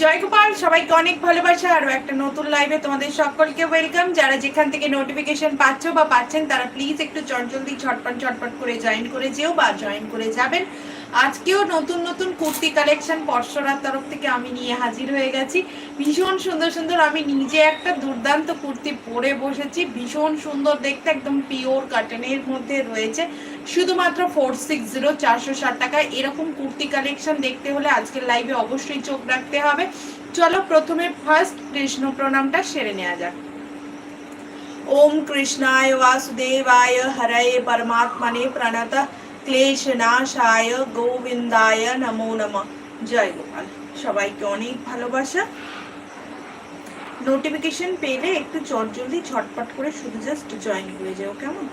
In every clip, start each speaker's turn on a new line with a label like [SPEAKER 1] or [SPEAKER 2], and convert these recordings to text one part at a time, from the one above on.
[SPEAKER 1] জয় গোপাল সবাইকে অনেক ভালোবাসা। আরও একটা নতুন লাইভে তোমাদের সকলকে ওয়েলকাম যারা যেখান থেকে নোটিফিকেশন পাচ্ছ বা পাচ্ছেন, তারা প্লিজ একটু চটজলদি ঝটপট ঝটপট করে জয়েন করে যেও বা জয়েন করে যাবেন। আজকেও নতুন নতুন কুর্তি কালেকশন পর্ষরার তরফ থেকে আমি নিয়ে হাজির হয়ে গেছি। ভীষণ সুন্দর সুন্দর আমি নিজে একটা দুর্দান্ত কুর্তি পরে বসেছি। ভীষণ সুন্দর দেখতে, একদম পিওর কাটনের মধ্যে রয়েছে। শুধুমাত্র ফোর সিক্স জিরো চারশো ষাট টাকায় এরকম কুর্তি কালেকশন দেখতে হলে আজকের লাইভে অবশ্যই চোখ রাখতে হবে। চলো প্রথমে ফার্স্ট কৃষ্ণ প্রণামটা সেরে নেওয়া যাক। ওম কৃষ্ণায় বাসুদেবায় হরয়ে পরমাত্মনে প্রণত। ক্লেশ নাশায় গোবিন্দায় নমো নমঃ। জয় গোপাল। সবাইকে অনেক ভালোবাসা। নোটিফিকেশন পেলে একটু চট জলদি ঝটপট করে শুধু জাস্ট জয়েন করে যাও, কেমন?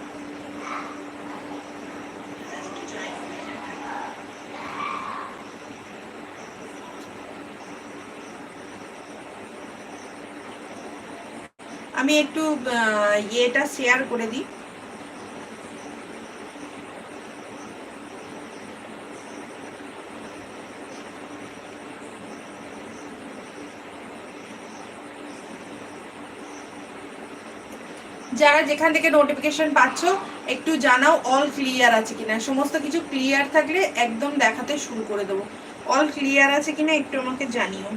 [SPEAKER 1] আমি একটু ইয়েটা শেয়ার করে দিই। যারা যেখান থেকে নোটিফিকেশন পাচ্ছ, একটু জানাও অল ক্লিয়ার আছে কিনা। সমস্ত কিছু ক্লিয়ার থাকলে একদম দেখাতে শুরু করে দেবো। অল ক্লিয়ার আছে কিনা একটু আমাকে জানিও।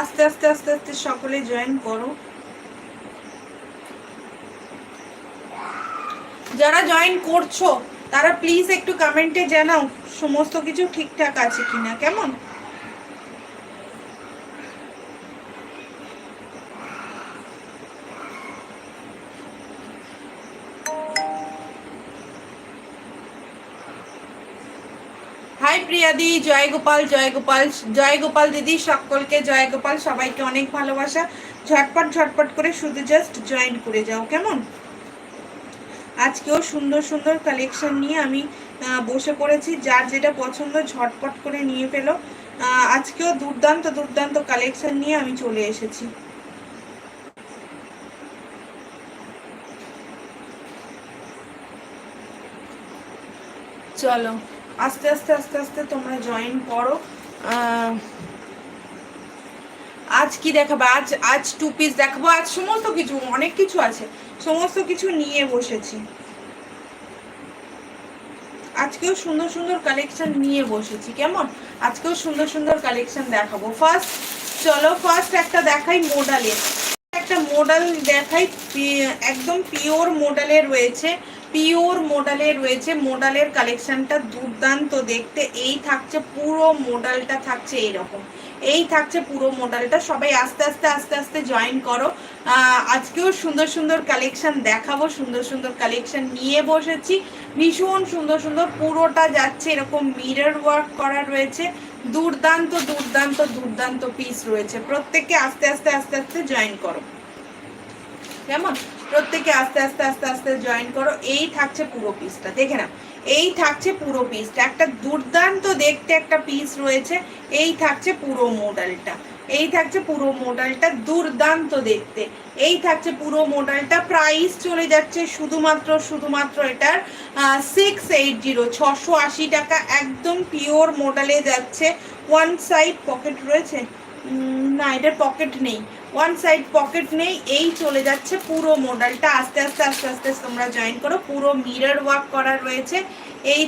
[SPEAKER 1] আস্তে আস্তে আস্তে আস্তে সকলে জয়েন করো। যারা জয়েন করছ, তারা প্লিজ একটু কমেন্টে জানাও, সমস্ত কিছু ঠিকঠাক আছে কিনা, কেমন? হাই প্রিয়াদি জয় গোপাল জয় গোপাল জয় গোপাল দিদি, সকলকে জয় গোপাল, সবাইকে অনেক ভালোবাসা। ঝটপট ঝটপট করে শুধু জাস্ট জয়েন করে যাও, কেমন? আজকেও সুন্দর সুন্দর কালেকশন নিয়ে আমি বসে পড়েছি, যার যেটা পছন্দ ঝটপট করে নিয়ে ফেলো। আজকেও দুর্দান্ত দুর্দান্ত কালেকশন নিয়ে আমি চলে এসেছি। চলো। আস্তে আস্তে আস্তে আস্তে তোমরা জয়েন করো। আজ কি দেখাবো? আজ আজ টু পিস দেখাবো। আজ সমস্ত কিছু, অনেক কিছু আছে। সমস্ত কিছু নিয়ে বসেছি। আজকেও সুন্দর সুন্দর কালেকশন নিয়ে বসেছি, কেমন? আজকেও সুন্দর সুন্দর কালেকশন দেখাবো। ফার্স্ট চলো ফার্স্ট একটা দেখাই মোডালের একটা মোডাল দেখাই একদম পিওর মোডালের রয়েছে। পিওর মোডালের রয়েছে। মোডালের কালেকশনটা দুর্দান্ত দেখতে। এই থাকছে পুরো মোডালটা থাকছে এইরকম। এই থাকছে পুরো মোডালটা সবাই আস্তে আস্তে আস্তে আস্তে জয়েন করো। আজকেও সুন্দর সুন্দর কালেকশন দেখাবো। সুন্দর সুন্দর কালেকশন নিয়ে বসেছি। ভীষণ সুন্দর সুন্দর পুরোটা যাচ্ছে। এরকম মিরর ওয়ার্ক করা রয়েছে। দুর্দান্ত দুর্দান্ত দুর্দান্ত পিস রয়েছে। প্রত্যেককে আস্তে আস্তে আস্তে আস্তে জয়েন করো। কেমন? প্রত্যেকে আস্তে আস্তে আস্তে আস্তে জয়েন করো। এই থাকছে পুরো পিসটা দেখে না এই থাকছে পুরো পিসটা একটা দুর্দান্ত দেখতে একটা পিস রয়েছে। এই থাকছে পুরো মডেলটা এই থাকছে পুরো মডেলটা দুর্দান্ত দেখতে। এই থাকছে পুরো মডেলটা প্রাইস চলে যাচ্ছে শুধুমাত্র শুধুমাত্র এটার সিক্স এইট জিরো ছশো আশি টাকা। একদম পিওর মডেলে যাচ্ছে। ওয়ান সাইড পকেট রয়েছে। না, এটার পকেট নেই। ওয়ান সাইড পকেট নেই, এই চলে যাচ্ছে পুরো মডেলটা আস্তে আস্তে আস্তে আস্তে তোমরা জয়েন করো। পুরো মিরর ওয়ার্ক করা রয়েছে। এই